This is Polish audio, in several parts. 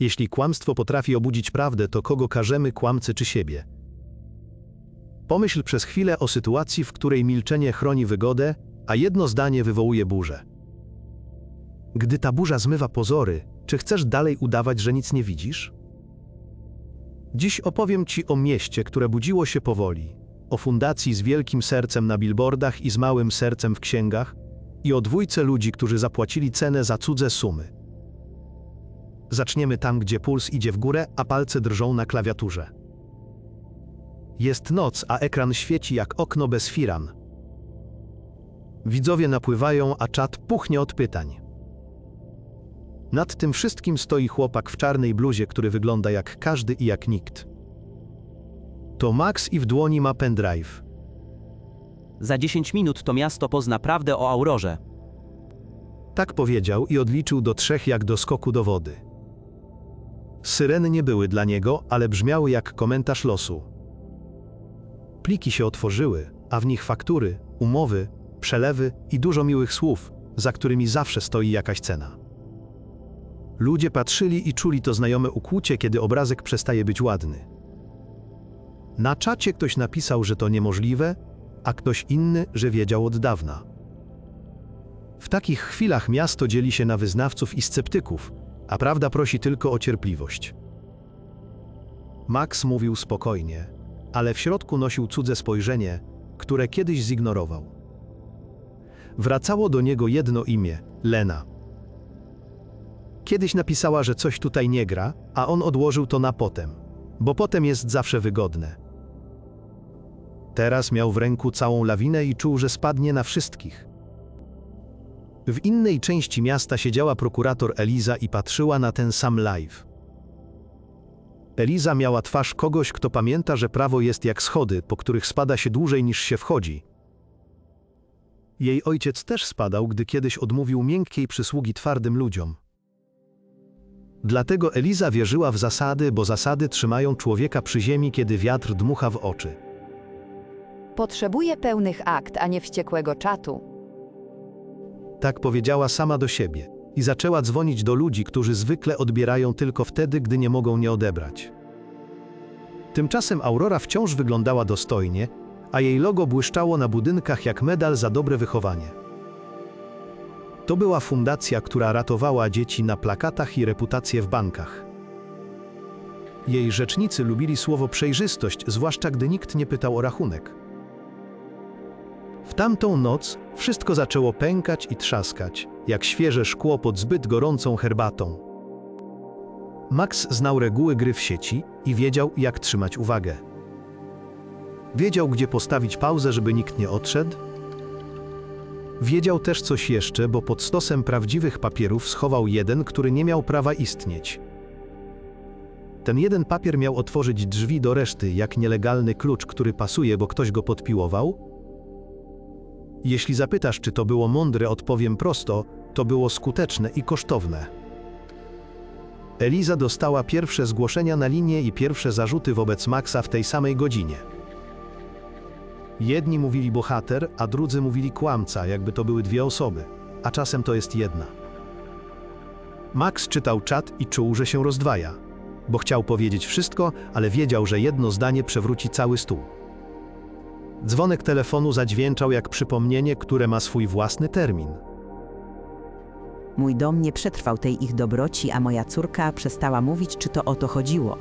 Jeśli kłamstwo potrafi obudzić prawdę, to kogo karzemy kłamcy czy siebie? Pomyśl przez chwilę o sytuacji, w której milczenie chroni wygodę, a jedno zdanie wywołuje burzę. Gdy ta burza zmywa pozory, czy chcesz dalej udawać, że nic nie widzisz? Dziś opowiem Ci o mieście, które budziło się powoli, o fundacji z wielkim sercem na billboardach i z małym sercem w księgach i o dwójce ludzi, którzy zapłacili cenę za cudze sumy. Zaczniemy tam, gdzie puls idzie w górę, a palce drżą na klawiaturze. Jest noc, a ekran świeci jak okno bez firan. Widzowie napływają, a czat puchnie od pytań. Nad tym wszystkim stoi chłopak w czarnej bluzie, który wygląda jak każdy i jak nikt. To Max i w dłoni ma pendrive. Za 10 minut to miasto pozna prawdę o Aurorze. Tak powiedział i odliczył do trzech jak do skoku do wody. Syreny nie były dla niego, ale brzmiały jak komentarz losu. Pliki się otworzyły, a w nich faktury, umowy, przelewy i dużo miłych słów, za którymi zawsze stoi jakaś cena. Ludzie patrzyli i czuli to znajome ukłucie, kiedy obrazek przestaje być ładny. Na czacie ktoś napisał, że to niemożliwe, a ktoś inny, że wiedział od dawna. W takich chwilach miasto dzieli się na wyznawców i sceptyków, a prawda prosi tylko o cierpliwość. Max mówił spokojnie, ale w środku nosił cudze spojrzenie, które kiedyś zignorował. Wracało do niego jedno imię Lena. Kiedyś napisała, że coś tutaj nie gra, a on odłożył to na potem, bo potem jest zawsze wygodne. Teraz miał w ręku całą lawinę i czuł, że spadnie na wszystkich. W innej części miasta siedziała prokurator Eliza i patrzyła na ten sam live. Eliza miała twarz kogoś, kto pamięta, że prawo jest jak schody, po których spada się dłużej niż się wchodzi. Jej ojciec też spadał, gdy kiedyś odmówił miękkiej przysługi twardym ludziom. Dlatego Eliza wierzyła w zasady, bo zasady trzymają człowieka przy ziemi, kiedy wiatr dmucha w oczy. Potrzebuję pełnych akt, a nie wściekłego czatu. Tak powiedziała sama do siebie i zaczęła dzwonić do ludzi, którzy zwykle odbierają tylko wtedy, gdy nie mogą nie odebrać. Tymczasem Aurora wciąż wyglądała dostojnie, a jej logo błyszczało na budynkach jak medal za dobre wychowanie. To była fundacja, która ratowała dzieci na plakatach i reputację w bankach. Jej rzecznicy lubili słowo przejrzystość, zwłaszcza gdy nikt nie pytał o rachunek. W tamtą noc wszystko zaczęło pękać i trzaskać, jak świeże szkło pod zbyt gorącą herbatą. Max znał reguły gry w sieci i wiedział, jak trzymać uwagę. Wiedział, gdzie postawić pauzę, żeby nikt nie odszedł. Wiedział też coś jeszcze, bo pod stosem prawdziwych papierów schował jeden, który nie miał prawa istnieć. Ten jeden papier miał otworzyć drzwi do reszty, jak nielegalny klucz, który pasuje, bo ktoś go podpiłował, jeśli zapytasz, czy to było mądre, odpowiem prosto: to było skuteczne i kosztowne. Eliza dostała pierwsze zgłoszenia na linię i pierwsze zarzuty wobec Maxa w tej samej godzinie. Jedni mówili bohater, a drudzy mówili kłamca, jakby to były dwie osoby, a czasem to jest jedna. Max czytał czat i czuł, że się rozdwaja, bo chciał powiedzieć wszystko, ale wiedział, że jedno zdanie przewróci cały stół. Dzwonek telefonu zadźwięczał jak przypomnienie, które ma swój własny termin. Mój dom nie przetrwał tej ich dobroci, a moja córka przestała mówić, czy to o to chodziło.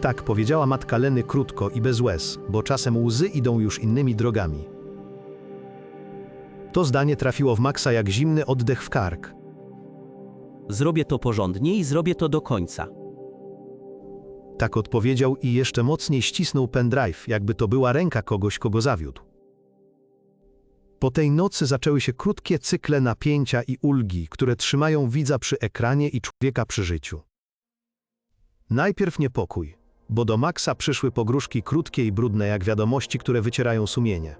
Tak powiedziała matka Leny krótko i bez łez, bo czasem łzy idą już innymi drogami. To zdanie trafiło w Maxa jak zimny oddech w kark. Zrobię to porządnie i zrobię to do końca. Tak odpowiedział i jeszcze mocniej ścisnął pendrive, jakby to była ręka kogoś, kogo zawiódł. Po tej nocy zaczęły się krótkie cykle napięcia i ulgi, które trzymają widza przy ekranie i człowieka przy życiu. Najpierw niepokój, bo do Maxa przyszły pogróżki krótkie i brudne jak wiadomości, które wycierają sumienie.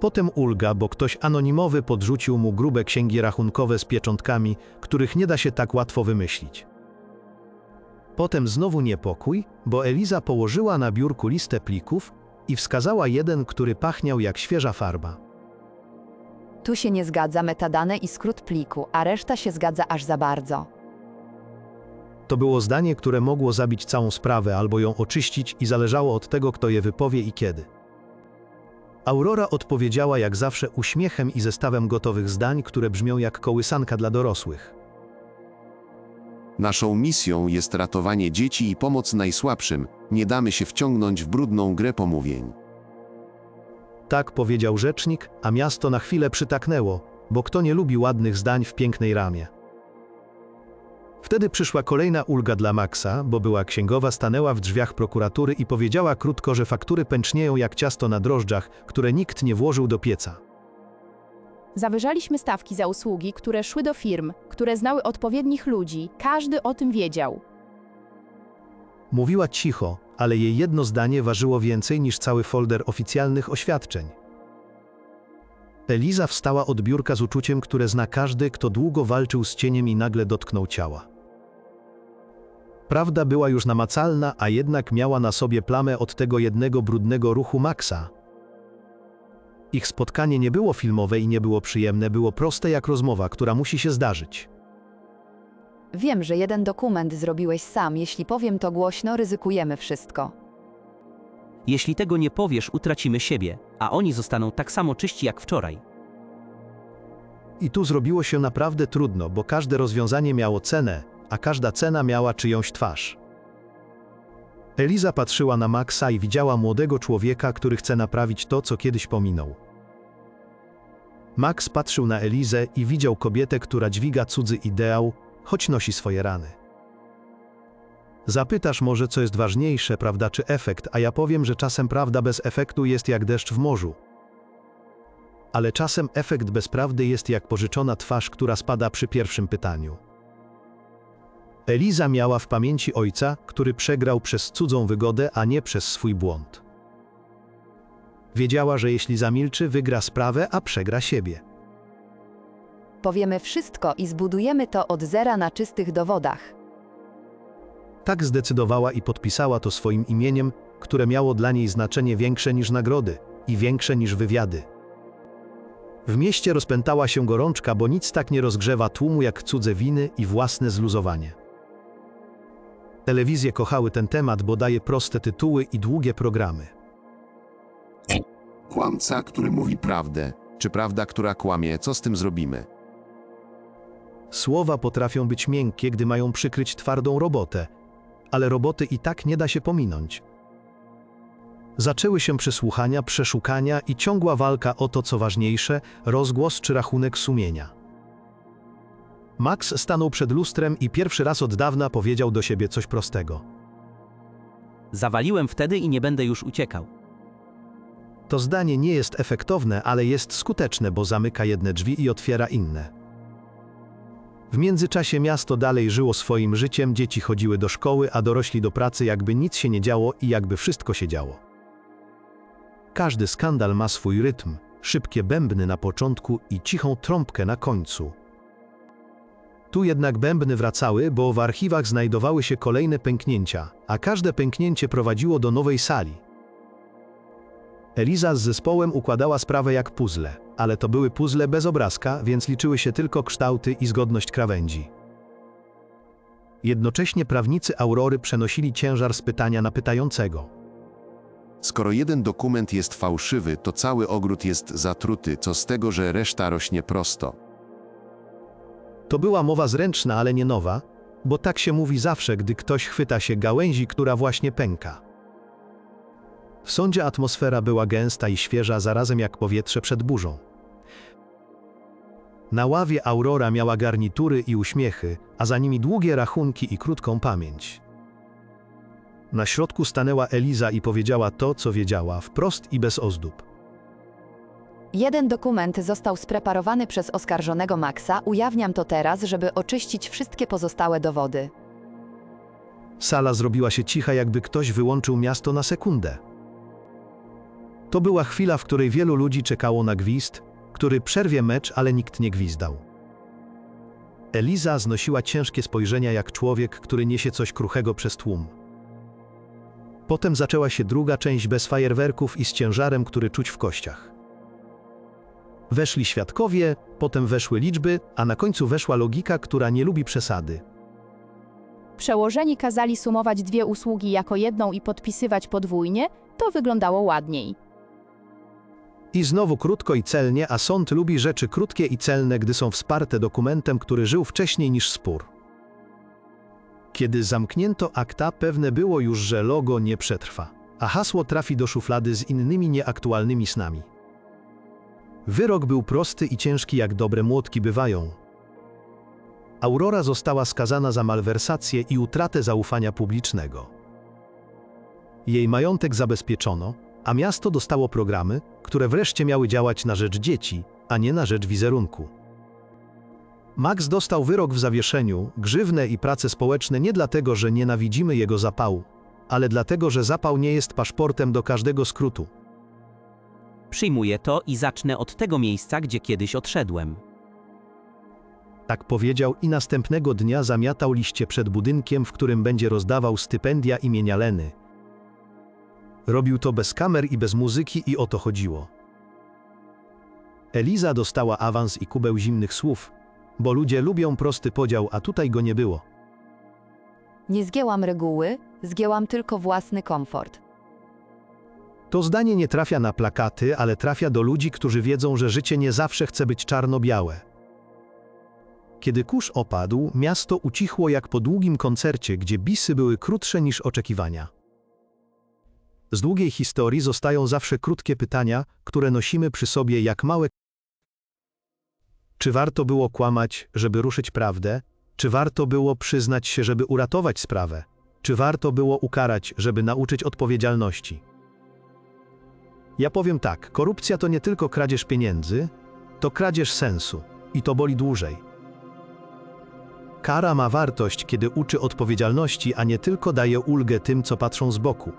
Potem ulga, bo ktoś anonimowy podrzucił mu grube księgi rachunkowe z pieczątkami, których nie da się tak łatwo wymyślić. Potem znowu niepokój, bo Eliza położyła na biurku listę plików i wskazała jeden, który pachniał jak świeża farba. Tu się nie zgadza metadane i skrót pliku, a reszta się zgadza aż za bardzo. To było zdanie, które mogło zabić całą sprawę albo ją oczyścić i zależało od tego, kto je wypowie i kiedy. Aurora odpowiedziała jak zawsze uśmiechem i zestawem gotowych zdań, które brzmią jak kołysanka dla dorosłych. Naszą misją jest ratowanie dzieci i pomoc najsłabszym. Nie damy się wciągnąć w brudną grę pomówień. Tak powiedział rzecznik, a miasto na chwilę przytaknęło, bo kto nie lubi ładnych zdań w pięknej ramie. Wtedy przyszła kolejna ulga dla Maxa, bo była księgowa, stanęła w drzwiach prokuratury i powiedziała krótko, że faktury pęcznieją jak ciasto na drożdżach, które nikt nie włożył do pieca. Zawyżaliśmy stawki za usługi, które szły do firm, które znały odpowiednich ludzi. Każdy o tym wiedział. Mówiła cicho, ale jej jedno zdanie ważyło więcej niż cały folder oficjalnych oświadczeń. Eliza wstała od biurka z uczuciem, które zna każdy, kto długo walczył z cieniem i nagle dotknął ciała. Prawda była już namacalna, a jednak miała na sobie plamę od tego jednego brudnego ruchu Maxa. Ich spotkanie nie było filmowe i nie było przyjemne, było proste jak rozmowa, która musi się zdarzyć. Wiem, że jeden dokument zrobiłeś sam. Jeśli powiem to głośno, ryzykujemy wszystko. Jeśli tego nie powiesz, utracimy siebie, a oni zostaną tak samo czyści jak wczoraj. I tu zrobiło się naprawdę trudno, bo każde rozwiązanie miało cenę, a każda cena miała czyjąś twarz. Eliza patrzyła na Maxa i widziała młodego człowieka, który chce naprawić to, co kiedyś pominął. Max patrzył na Elizę i widział kobietę, która dźwiga cudzy ideał, choć nosi swoje rany. Zapytasz może, co jest ważniejsze, prawda czy efekt, a ja powiem, że czasem prawda bez efektu jest jak deszcz w morzu. Ale czasem efekt bez prawdy jest jak pożyczona twarz, która spada przy pierwszym pytaniu. Eliza miała w pamięci ojca, który przegrał przez cudzą wygodę, a nie przez swój błąd. Wiedziała, że jeśli zamilczy, wygra sprawę, a przegra siebie. Powiemy wszystko i zbudujemy to od zera na czystych dowodach. Tak zdecydowała i podpisała to swoim imieniem, które miało dla niej znaczenie większe niż nagrody i większe niż wywiady. W mieście rozpętała się gorączka, bo nic tak nie rozgrzewa tłumu jak cudze winy i własne zluzowanie. Telewizje kochały ten temat, bo daje proste tytuły i długie programy. Kłamca, który mówi prawdę, czy prawda, która kłamie, co z tym zrobimy? Słowa potrafią być miękkie, gdy mają przykryć twardą robotę, ale roboty i tak nie da się pominąć. Zaczęły się przesłuchania, przeszukania i ciągła walka o to, co ważniejsze rozgłos czy rachunek sumienia. Max stanął przed lustrem i pierwszy raz od dawna powiedział do siebie coś prostego. Zawaliłem wtedy i nie będę już uciekał. To zdanie nie jest efektowne, ale jest skuteczne, bo zamyka jedne drzwi i otwiera inne. W międzyczasie miasto dalej żyło swoim życiem, dzieci chodziły do szkoły, a dorośli do pracy, jakby nic się nie działo i jakby wszystko się działo. Każdy skandal ma swój rytm, szybkie bębny na początku i cichą trąbkę na końcu. Tu jednak bębny wracały, bo w archiwach znajdowały się kolejne pęknięcia, a każde pęknięcie prowadziło do nowej sali. Eliza z zespołem układała sprawę jak puzzle, ale to były puzzle bez obrazka, więc liczyły się tylko kształty i zgodność krawędzi. Jednocześnie prawnicy Aurory przenosili ciężar z pytania na pytającego. Skoro jeden dokument jest fałszywy, to cały ogród jest zatruty, co z tego, że reszta rośnie prosto. To była mowa zręczna, ale nie nowa, bo tak się mówi zawsze, gdy ktoś chwyta się gałęzi, która właśnie pęka. W sądzie atmosfera była gęsta i świeża, zarazem jak powietrze przed burzą. Na ławie Aurora miała garnitury i uśmiechy, a za nimi długie rachunki i krótką pamięć. Na środku stanęła Eliza i powiedziała to, co wiedziała, wprost i bez ozdób. Jeden dokument został spreparowany przez oskarżonego Maxa. Ujawniam to teraz, żeby oczyścić wszystkie pozostałe dowody. Sala zrobiła się cicha, jakby ktoś wyłączył miasto na sekundę. To była chwila, w której wielu ludzi czekało na gwizd, który przerwie mecz, ale nikt nie gwizdał. Eliza znosiła ciężkie spojrzenia jak człowiek, który niesie coś kruchego przez tłum. Potem zaczęła się druga część bez fajerwerków i z ciężarem, który czuć w kościach. Weszli świadkowie, potem weszły liczby, a na końcu weszła logika, która nie lubi przesady. przełożeni kazali sumować dwie usługi jako jedną i podpisywać podwójnie, to wyglądało ładniej. I znowu krótko i celnie, a sąd lubi rzeczy krótkie i celne, gdy są wsparte dokumentem, który żył wcześniej niż spór. Kiedy zamknięto akta, pewne było już, że logo nie przetrwa, a hasło trafi do szuflady z innymi nieaktualnymi snami. Wyrok był prosty i ciężki, jak dobre młotki bywają. Aurora została skazana za malwersację i utratę zaufania publicznego. Jej majątek zabezpieczono, a miasto dostało programy, które wreszcie miały działać na rzecz dzieci, a nie na rzecz wizerunku. Max dostał wyrok w zawieszeniu, grzywnę i prace społeczne nie dlatego, że nienawidzimy jego zapału, ale dlatego, że zapał nie jest paszportem do każdego skrótu. Przyjmuję to i zacznę od tego miejsca, gdzie kiedyś odszedłem. Tak powiedział i następnego dnia zamiatał liście przed budynkiem, w którym będzie rozdawał stypendia imienia Leny. Robił to bez kamer i bez muzyki i o to chodziło. Eliza dostała awans i kubeł zimnych słów, bo ludzie lubią prosty podział, a tutaj go nie było. Nie zgięłam reguły, zgięłam tylko własny komfort. To zdanie nie trafia na plakaty, ale trafia do ludzi, którzy wiedzą, że życie nie zawsze chce być czarno-białe. Kiedy kurz opadł, miasto ucichło jak po długim koncercie, gdzie bisy były krótsze niż oczekiwania. Z długiej historii zostają zawsze krótkie pytania, które nosimy przy sobie jak małe. Czy warto było kłamać, żeby ruszyć prawdę? Czy warto było przyznać się, żeby uratować sprawę? Czy warto było ukarać, żeby nauczyć odpowiedzialności? Ja powiem tak: korupcja to nie tylko kradzież pieniędzy, to kradzież sensu i to boli dłużej. Kara ma wartość, kiedy uczy odpowiedzialności, a nie tylko daje ulgę tym, co patrzą z boku.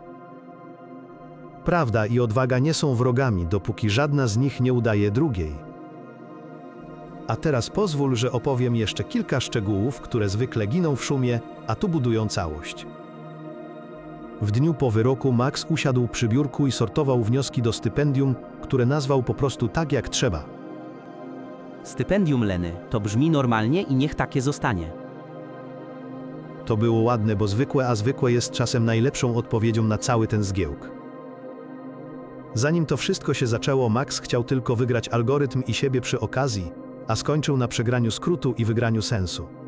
Prawda i odwaga nie są wrogami, dopóki żadna z nich nie udaje drugiej. A teraz pozwól, że opowiem jeszcze kilka szczegółów, które zwykle giną w szumie, a tu budują całość. W dniu po wyroku Max usiadł przy biurku i sortował wnioski do stypendium, które nazwał po prostu tak jak trzeba. Stypendium Leny to brzmi normalnie i niech takie zostanie. To było ładne, bo zwykłe, a zwykłe jest czasem najlepszą odpowiedzią na cały ten zgiełk. Zanim to wszystko się zaczęło, Max chciał tylko wygrać algorytm i siebie przy okazji, a skończył na przegraniu skrótu i wygraniu sensu.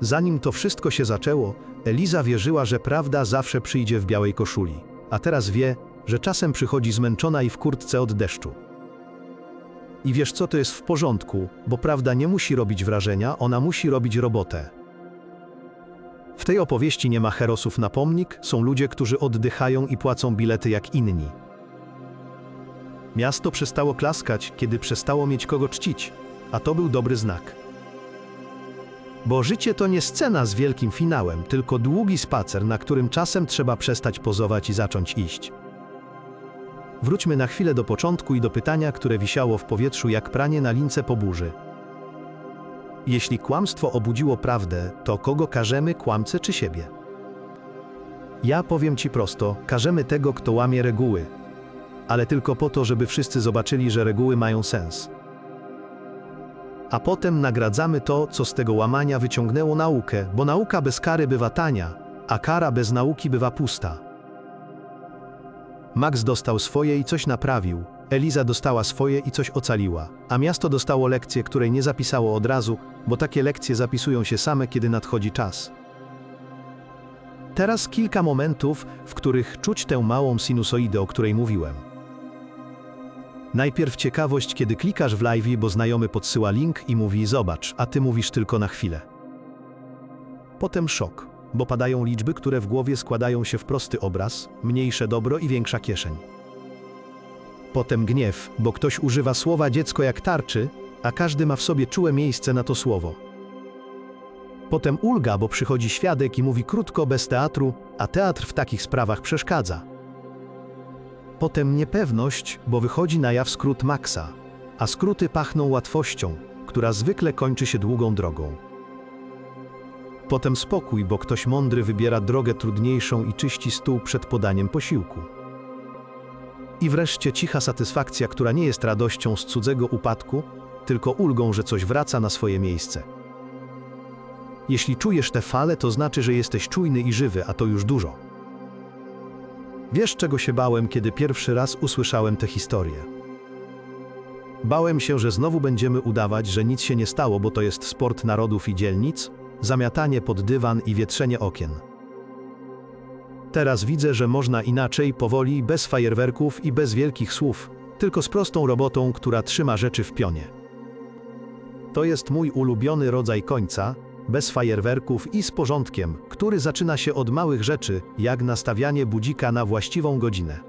Zanim to wszystko się zaczęło, Eliza wierzyła, że prawda zawsze przyjdzie w białej koszuli, a teraz wie, że czasem przychodzi zmęczona i w kurtce od deszczu. I wiesz co, to jest w porządku, bo prawda nie musi robić wrażenia, ona musi robić robotę. W tej opowieści nie ma herosów na pomnik, są ludzie, którzy oddychają i płacą bilety jak inni. Miasto przestało klaskać, kiedy przestało mieć kogo czcić, a to był dobry znak. Bo życie to nie scena z wielkim finałem, tylko długi spacer, na którym czasem trzeba przestać pozować i zacząć iść. Wróćmy na chwilę do początku i do pytania, które wisiało w powietrzu jak pranie na lince po burzy. Jeśli kłamstwo obudziło prawdę, to kogo karzemy, kłamcę czy siebie? Ja powiem ci prosto: karzemy tego, kto łamie reguły, ale tylko po to, żeby wszyscy zobaczyli, że reguły mają sens. A potem nagradzamy to, co z tego łamania wyciągnęło naukę, bo nauka bez kary bywa tania, a kara bez nauki bywa pusta. Max dostał swoje i coś naprawił, Eliza dostała swoje i coś ocaliła, a miasto dostało lekcję, której nie zapisało od razu, bo takie lekcje zapisują się same, kiedy nadchodzi czas. Teraz kilka momentów, w których czuć tę małą sinusoidę, o której mówiłem. Najpierw ciekawość, kiedy klikasz w live, bo znajomy podsyła link i mówi zobacz, a ty mówisz tylko na chwilę. Potem szok, bo padają liczby, które w głowie składają się w prosty obraz, mniejsze dobro i większa kieszeń. Potem gniew, bo ktoś używa słowa dziecko jak tarczy, a każdy ma w sobie czułe miejsce na to słowo. Potem ulga, bo przychodzi świadek i mówi krótko, bez teatru, a teatr w takich sprawach przeszkadza. Potem niepewność, bo wychodzi na jaw skrót Maxa, a skróty pachną łatwością, która zwykle kończy się długą drogą. Potem spokój, bo ktoś mądry wybiera drogę trudniejszą i czyści stół przed podaniem posiłku. I wreszcie cicha satysfakcja, która nie jest radością z cudzego upadku, tylko ulgą, że coś wraca na swoje miejsce. Jeśli czujesz te fale, to znaczy, że jesteś czujny i żywy, a to już dużo. Wiesz, czego się bałem, kiedy pierwszy raz usłyszałem tę historię? Bałem się, że znowu będziemy udawać, że nic się nie stało, bo to jest sport narodów i dzielnic, zamiatanie pod dywan i wietrzenie okien. Teraz widzę, że można inaczej, powoli, bez fajerwerków i bez wielkich słów, tylko z prostą robotą, która trzyma rzeczy w pionie. To jest mój ulubiony rodzaj końca, bez fajerwerków i z porządkiem, który zaczyna się od małych rzeczy, jak nastawianie budzika na właściwą godzinę.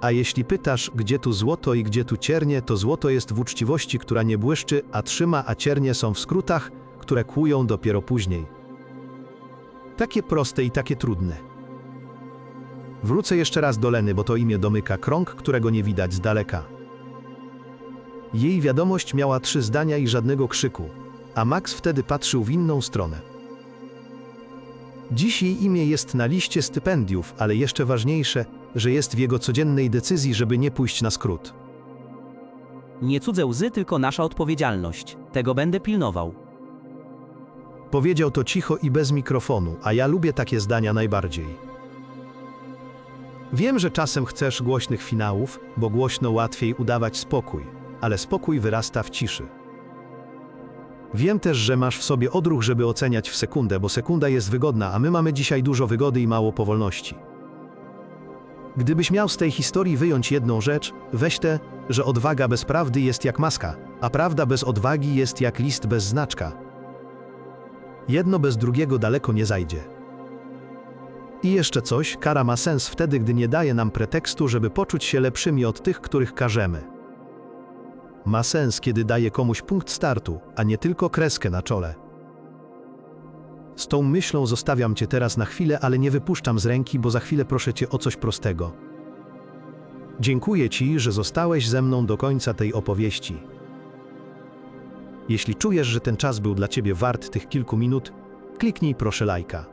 A jeśli pytasz, gdzie tu złoto i gdzie tu ciernie, to złoto jest w uczciwości, która nie błyszczy, a trzyma, a ciernie są w skrótach, które kłują dopiero później. Takie proste i takie trudne. Wrócę jeszcze raz do Leny, bo to imię domyka krąg, którego nie widać z daleka. Jej wiadomość miała trzy zdania i żadnego krzyku, a Max wtedy patrzył w inną stronę. Dziś jej imię jest na liście stypendiów, ale jeszcze ważniejsze, że jest w jego codziennej decyzji, żeby nie pójść na skrót. Nie cudze łzy, tylko nasza odpowiedzialność. Tego będę pilnował. Powiedział to cicho i bez mikrofonu, a ja lubię takie zdania najbardziej. Wiem, że czasem chcesz głośnych finałów, bo głośno łatwiej udawać spokój, ale spokój wyrasta w ciszy. Wiem też, że masz w sobie odruch, żeby oceniać w sekundę, bo sekunda jest wygodna, a my mamy dzisiaj dużo wygody i mało powolności. Gdybyś miał z tej historii wyjąć jedną rzecz, weź tę, że odwaga bez prawdy jest jak maska, a prawda bez odwagi jest jak list bez znaczka. Jedno bez drugiego daleko nie zajdzie. I jeszcze coś, kara ma sens wtedy, gdy nie daje nam pretekstu, żeby poczuć się lepszymi od tych, których karzemy. Ma sens, kiedy daje komuś punkt startu, a nie tylko kreskę na czole. Z tą myślą zostawiam cię teraz na chwilę, ale nie wypuszczam z ręki, bo za chwilę proszę cię o coś prostego. Dziękuję ci, że zostałeś ze mną do końca tej opowieści. Jeśli czujesz, że ten czas był dla ciebie wart tych kilku minut, kliknij proszę lajka.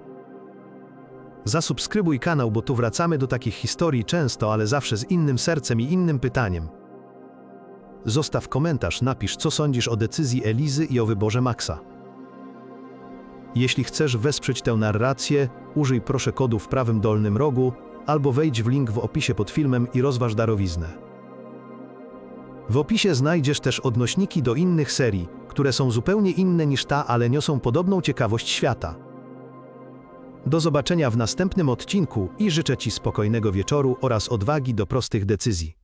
Zasubskrybuj kanał, bo tu wracamy do takich historii często, ale zawsze z innym sercem i innym pytaniem. Zostaw komentarz, napisz, co sądzisz o decyzji Elizy i o wyborze Maxa. Jeśli chcesz wesprzeć tę narrację, użyj proszę kodu w prawym dolnym rogu albo wejdź w link w opisie pod filmem i rozważ darowiznę. W opisie znajdziesz też odnośniki do innych serii, które są zupełnie inne niż ta, ale niosą podobną ciekawość świata. Do zobaczenia w następnym odcinku i życzę Ci spokojnego wieczoru oraz odwagi do prostych decyzji.